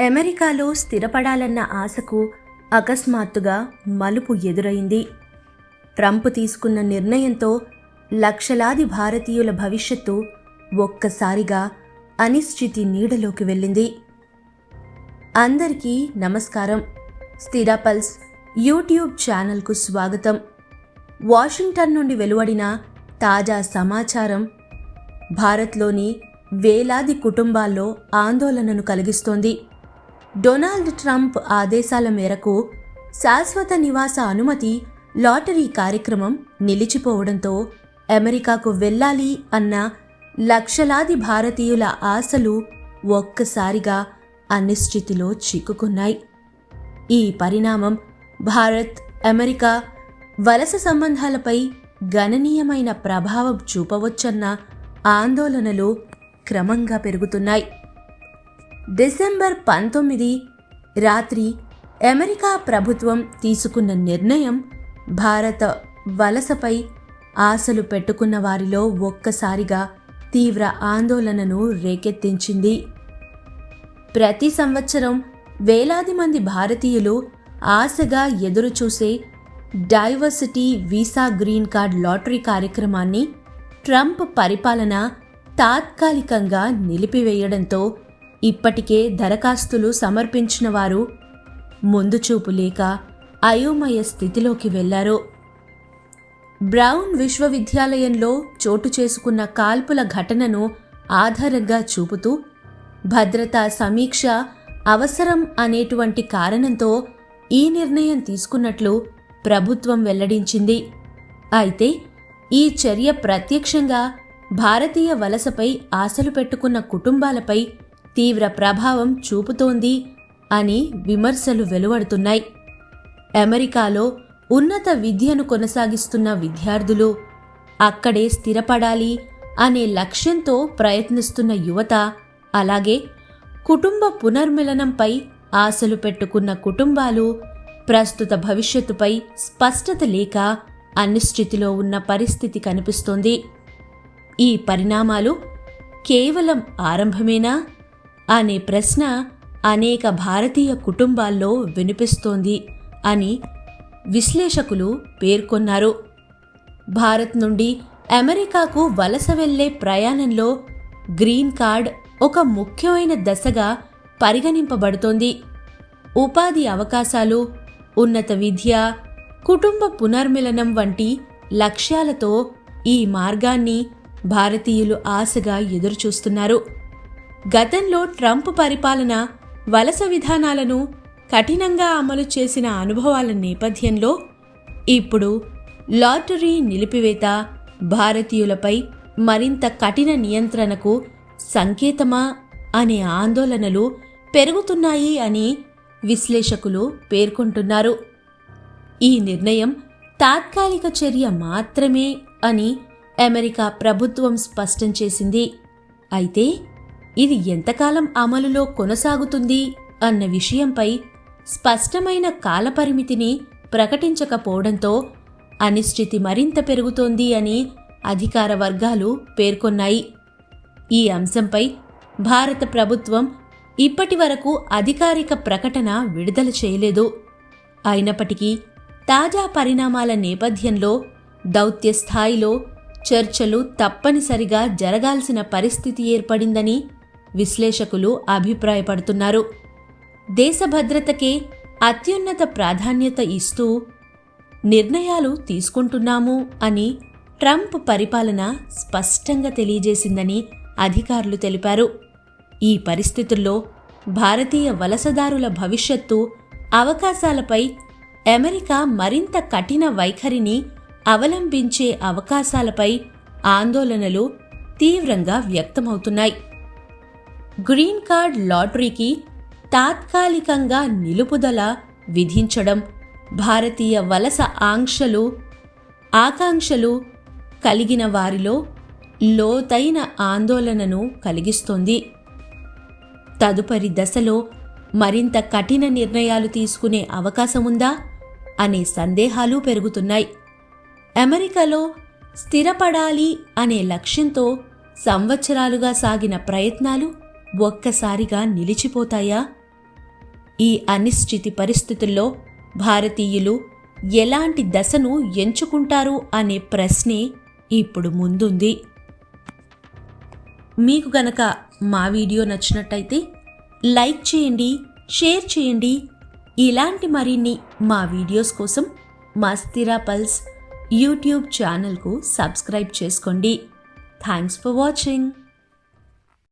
అమెరికాలో స్థిరపడాలన్న ఆశకు అకస్మాత్తుగా మలుపు ఎదురైంది. ట్రంప్ తీసుకున్న నిర్ణయంతో లక్షలాది భారతీయుల భవిష్యత్తు ఒక్కసారిగా అనిశ్చితి నీడలోకి వెళ్ళింది. అందరికీ నమస్కారం. స్థిరాపల్స్ యూట్యూబ్ ఛానల్కు స్వాగతం. వాషింగ్టన్ నుండి వెలువడిన తాజా సమాచారం భారత్లోని వేలాది కుటుంబాల్లో ఆందోళనను కలిగిస్తోంది. డొనాల్డ్ ట్రంప్ ఆదేశాల మేరకు శాశ్వత నివాస అనుమతి లాటరీ కార్యక్రమం నిలిచిపోవడంతో అమెరికాకు వెళ్ళాలి అన్న లక్షలాది భారతీయుల ఆశలు ఒక్కసారిగా అనిశ్చితిలో చిక్కుకున్నాయి. ఈ పరిణామం భారత్ అమెరికా వలస సంబంధాలపై గణనీయమైన ప్రభావం చూపవచ్చన్న ఆందోళనలు క్రమంగా పెరుగుతున్నాయి. డిసెంబర్ పంతొమ్మిది రాత్రి అమెరికా ప్రభుత్వం తీసుకున్న నిర్ణయం భారత వలసపై ఆశలు పెట్టుకున్న వారిలో ఒక్కసారిగా తీవ్ర ఆందోళనను రేకెత్తించింది. ప్రతి సంవత్సరం వేలాది మంది భారతీయులు ఆశగా ఎదురుచూసే diversity visa green card lottery కార్యక్రమాన్ని ట్రంప్ పరిపాలన తాత్కాలికంగా నిలిపివేయడంతో ఇప్పటికే దరఖాస్తులు సమర్పించిన వారు ముందు చూపు లేక అయోమయ స్థితిలోకి వెళ్ళారు. బ్రౌన్ విశ్వవిద్యాలయంలో చోటు చేసుకున్న కాల్పుల ఘటనను ఆధారంగా చూపుతూ భద్రతా సమీక్ష అవసరం అనేటువంటి కారణంతో ఈ నిర్ణయం తీసుకున్నట్లు ప్రభుత్వం వెల్లడించింది. అయితే ఈ చర్య ప్రత్యక్షంగా భారతీయ వలసపై ఆశలు పెట్టుకున్న కుటుంబాలపై తీవ్ర ప్రభావం చూపుతోంది అని విమర్శలు వెలువడుతున్నాయి. అమెరికాలో ఉన్నత విద్యను కొనసాగిస్తున్న విద్యార్థులు అక్కడే స్థిరపడాలి అనే లక్ష్యంతో ప్రయత్నిస్తున్న యువత అలాగే కుటుంబ పునర్మిలనంపై ఆశలు పెట్టుకున్న కుటుంబాలు ప్రస్తుత భవిష్యత్తుపై స్పష్టత లేక అనిశ్చితిలో ఉన్న పరిస్థితి కనిపిస్తోంది. ఈ పరిణామాలు కేవలం ఆరంభమేనా? అనే ప్రశ్న అనేక భారతీయ కుటుంబాల్లో వినిపిస్తోంది అని విశ్లేషకులు పేర్కొన్నారు. భారత్ నుండి అమెరికాకు వలస వెళ్ళే ప్రయాణంలో గ్రీన్ కార్డ్ ఒక ముఖ్యమైన దశగా పరిగణింపబడుతోంది. ఉపాధి అవకాశాలు ఉన్నత విద్య కుటుంబ పునర్మిలనం వంటి లక్ష్యాలతో ఈ మార్గాన్ని భారతీయులు ఆశగా ఎదురుచూస్తున్నారు. గతంలో ట్రంప్ పరిపాలన వలస విధానాలను కఠినంగా అమలు చేసిన అనుభవాల నేపథ్యంలో ఇప్పుడు లాటరీ నిలిపివేత భారతీయులపై మరింత కఠిన నియంత్రణకు సంకేతమా అనే ఆందోళనలు పెరుగుతున్నాయి అని విశ్లేషకులు పేర్కొంటున్నారు. ఈ నిర్ణయం తాత్కాలిక చర్య మాత్రమే అని అమెరికా ప్రభుత్వం స్పష్టం చేసింది. అయితే ఇది ఎంతకాలం అమలులో కొనసాగుతుంది అన్న విషయంపై స్పష్టమైన కాలపరిమితిని ప్రకటించకపోవడంతో అనిశ్చితి మరింత పెరుగుతోంది అని అధికార వర్గాలు పేర్కొన్నాయి. ఈ అంశంపై భారత ప్రభుత్వం ఇప్పటి వరకు అధికారిక ప్రకటన విడుదల చేయలేదు. అయినప్పటికీ తాజా పరిణామాల నేపథ్యంలో దౌత్య స్థాయిలో చర్చలు తప్పనిసరిగా జరగాల్సిన పరిస్థితి ఏర్పడిందని విశ్లేషకులు అభిప్రాయపడుతున్నారు. దేశ భద్రతకే అత్యున్నత ప్రాధాన్యత ఇస్తూ నిర్ణయాలు తీసుకుంటున్నాము అని ట్రంప్ పరిపాలన స్పష్టంగా తెలియజేసిందని అధికారులు తెలిపారు. ఈ పరిస్థితుల్లో భారతీయ వలసదారుల భవిష్యత్తు అవకాశాలపై అమెరికా మరింత కఠిన వైఖరిని అవలంబించే అవకాశాలపై ఆందోళనలు తీవ్రంగా వ్యక్తమవుతున్నాయి. గ్రీన్ కార్డ్ లాటరీకి తాత్కాలికంగా నిలుపుదల విధించడం భారతీయ వలస ఆంక్షలు ఆకాంక్షలు కలిగిన వారిలో లోతైన ఆందోళనను కలిగిస్తోంది. తదుపరి దశలో మరింత కఠిన నిర్ణయాలు తీసుకునే అవకాశముందా అనే సందేహాలు పెరుగుతున్నాయి. అమెరికాలో స్థిరపడాలి అనే లక్ష్యంతో సంవత్సరాలుగా సాగిన ప్రయత్నాలు ఒక్కసారిగా నిలిచిపోతాయా? ఈ అనిశ్చితి పరిస్థితుల్లో భారతీయులు ఎలాంటి దశను ఎంచుకుంటారు అనే ప్రశ్నే ఇప్పుడు ముందుంది. మీకు గనక మా వీడియో నచ్చినట్టయితే లైక్ చేయండి షేర్ చేయండి. ఇలాంటి మరిన్ని మా వీడియోస్ కోసం మా స్థిరా పల్స్ యూట్యూబ్ ఛానల్కు సబ్స్క్రైబ్ చేసుకోండి. Thanks for watching.